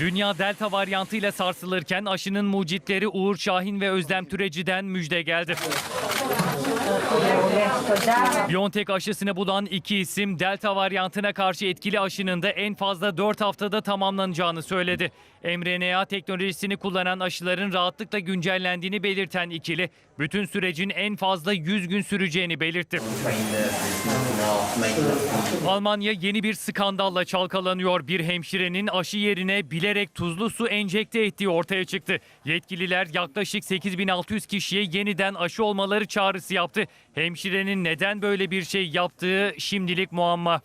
Dünya delta varyantıyla sarsılırken aşının mucitleri Uğur Şahin ve Özlem Türeci'den müjde geldi. BioNTech aşısını bulan iki isim delta varyantına karşı etkili aşının da en fazla 4 haftada tamamlanacağını söyledi. mRNA teknolojisini kullanan aşıların rahatlıkla güncellendiğini belirten ikili, bütün sürecin en fazla 100 gün süreceğini belirtti. Almanya yeni bir skandalla çalkalanıyor. Bir hemşirenin aşı yerine bilerek tuzlu su enjekte ettiği ortaya çıktı. Yetkililer yaklaşık 8600 kişiye yeniden aşı olmaları çağrısı yaptı. Hemşirenin neden böyle bir şey yaptığı şimdilik muamma.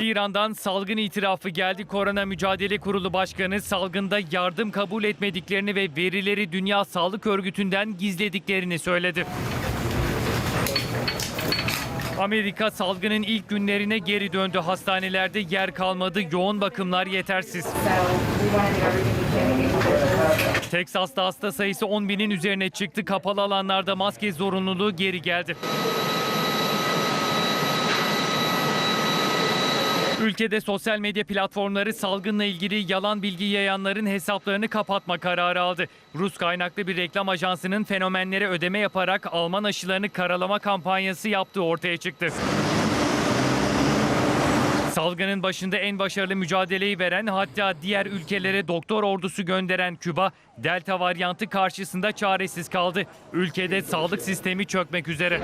İran'dan salgın itirafı geldi. Korona Mücadele Kurulu Başkanı salgında yardım kabul etmediklerini ve verileri Dünya Sağlık Örgütü'nden gizlediklerini söyledi. Amerika salgının ilk günlerine geri döndü. Hastanelerde yer kalmadı. Yoğun bakımlar yetersiz. Teksas'ta hasta sayısı 10 binin üzerine çıktı. Kapalı alanlarda maske zorunluluğu geri geldi. Ülkede sosyal medya platformları salgınla ilgili yalan bilgi yayanların hesaplarını kapatma kararı aldı. Rus kaynaklı bir reklam ajansının fenomenlere ödeme yaparak Alman aşılarını karalama kampanyası yaptığı ortaya çıktı. Salgının başında en başarılı mücadeleyi veren hatta diğer ülkelere doktor ordusu gönderen Küba, Delta varyantı karşısında çaresiz kaldı. Ülkede sağlık sistemi çökmek üzere.